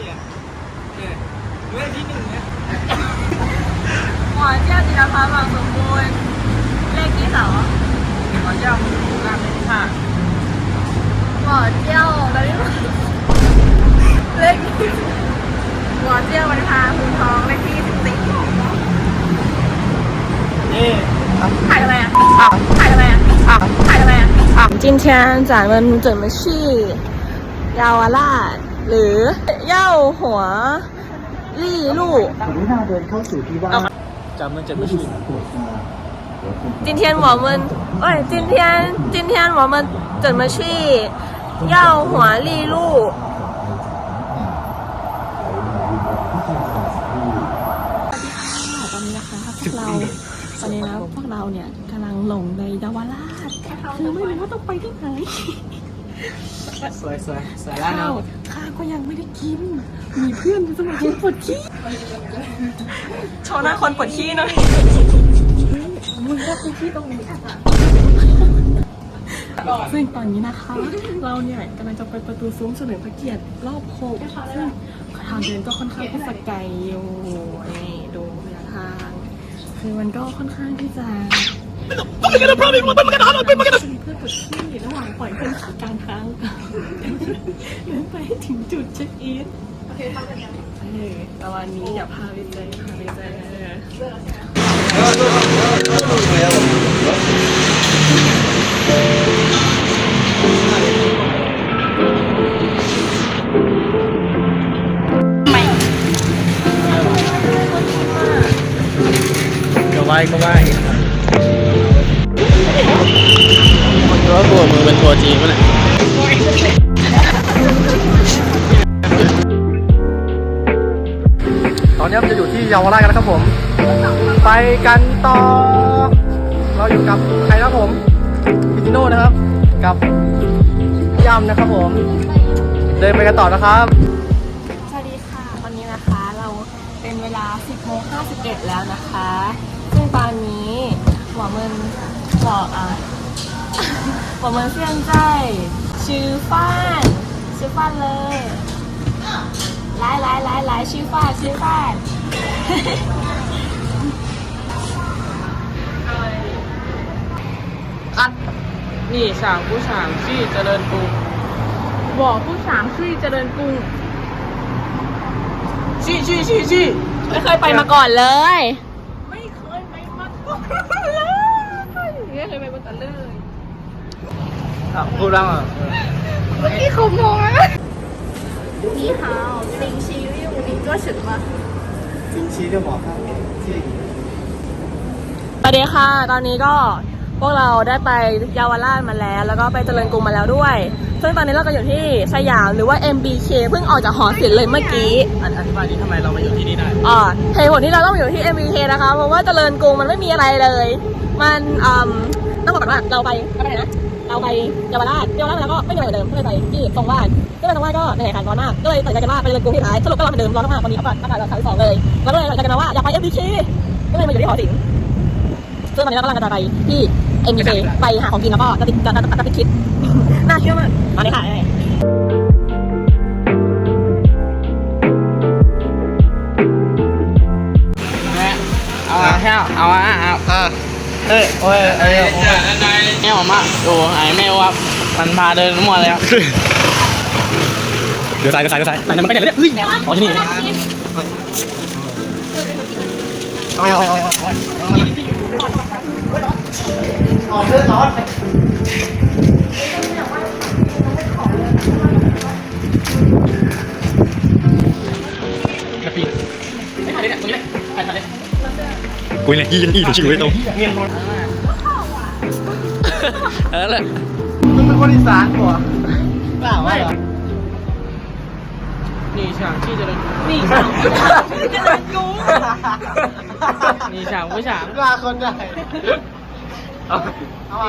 เนี่ยเนี่ยเรื่องที่หนึ่งเนี่ย หมอเจ้าจิรพัฒน์บางสมบูรณ์เลขที่สอง หมอเจ้าหน้าเป็นห้า หมอเจ้าตอนนี้เลขที่หมอเจ้าวันพาภูทองเลขที่สิบสี่ นี่ ถ่ายทำไมอ่ะถ่ายทำไมอ่ะถ่ายทำไมอ่ะ今天咱们准备去เยาวราช หรือเย่าหัวลี่ลู่ กรุณาเดินเข้าสู่ที่ว่าง จำมันจะไม่ชื่อ ตรวจมาเดี๋ยวคุณ 今天我们哎，今天今天我们怎么去耀华丽路？ ตอนนี้นะคะพวกเราตอนนี้นะพวกเราเนี่ยกำลังหลงในเยาวราชคือไม่รู้ว่าต้องไปที่ไหน สวยสวยสวยแล้วข้าเนาะวข้าวก็ยังไม่ได้กิน มีเพื่อนสมัยยังปวดขี้โชว์หน้าคนปวดขี้หน่อยมึงก็ปวดขี้ตรงนี้ ซึ่งตอนนี้นะคะ เราเนี่ยกำลังจะไปประตูซุ้มเฉลิมพระเกียรติรอบโคกซึ่งทางเดินก็ค่อนข้างที่จะไกลอยู่นี่ดูระยะทาง คือมันก็ค่อนข้างที่จะ เพื่อปวดขี้ระหว่างปล่อยเพื่อนขี่กลางทางเดินไปให้ถึงจุดเช็คอินโอเคทำกันยังเออแต่วันนี้อย่าพาไปเจอพาไปเจอก็ไหวก็ไหวคนรู้ ว่าตัวมึงเป็นตัวจริงปะเนี่ยตอนนี้เราจะอยู่ที่เยาวราชกันแล้วครับผม ไปกันต่อ เราอยู่กับใครนะครับผมพิจิโน่นะครับ กับย่ำนะครับผม เดินไปกันต่อนะครับ สวัสดีค่ะตอนนี้นะคะเราเป็นเวลา 10โมง51 แล้วนะคะ ซึ่งตอนนี้ หมอมึนบอกอ่ะ 我们现在吃饭吃饭了来来来来吃饭吃饭คัดนี่ฉางผู้ฉางที่เจริญกรุง บอกผู้สามชื่อเจริญกรุง ชี้ชี้ชี้ชี้ ไม่เคยไปมาก่อนเลย ไม่เคยไปบนตเลยครับพูดบ้างเหรเมื่อกี้เขามองนะนี่ฮาวซิงชีวิวนี่ก็ฉุงมาซิงชีก็หมอครับที่สวัสดีค่ะ ตอนนี้ก็พวกเราได้ไปเยาวราชมาแล้ว แล้วก็ไปเจริญกรุงมาแล้วด้วย ซึ่งตอนนี้เราก็อยู่ที่สยามหรือว่า MBK เพิ่งออกจากหอศิลป์เลยเมื่อกี้อธิบายนี้ทำไมเรามาอยู่ที่นี่ได้อ๋อเหตุผลที่เราต้องอยู่ที่ MBK นะคะ เพราะว่าเจริญกรุงมันไม่มีอะไรเลย มันอืมต้องบอกก่อนว่าเราไปก็ได้นะเราไปเยาวราชเยาวราชแล้วก็ไม่มีอะไรเหมือนเดิมก็เลยไปที่ตรงว่านก็เลยตรงว่านก็ในแข่งขันร้อนมากก็เลยตัดสินใจกันว่าไปเจริญกรุงที่ท้ายสรุปก็ร้อนเหมือนเดิมร้อนมากวันนี้อากาศอากาศเราสามสองเลยแล้วก็เลยตัดสินใจกันมาว่าอยากไป MBK ก็เลยมาอยู่ที่หอศิลป์ซึ่งตอนนี้เรากำลังจะไปที่ MBK ไปหาของกินแล้วก็จะติดจะจะจะติดคิดน่าเชื่อมากมาเลยค่ะเอาอะเอาอะเอา เอ้ยโอ้ยเอ้ยแม่ผมอะดูไอ้แม่ว่ามันพาเดินทั้งหมดเลยอะเดี๋ยวซ้ายเดี๋ยวซ้ายเดี๋ยวซ้ายไหนมันไปไหนเนี่ยเฮ้ยอ๋อที่นี่เอาเอาเอาเอา กูเนี่ยยี่ยังยี่ถึงชิวเลยตรงเออเลยมึงเป็นคนอีสานหัวเปล่าไม่นี่ฉางที่เจริญนี่ฉางผู้ฉางที่เจริญกรุงนี่ฉางผู้ฉางกล้าคนได้เอาเอา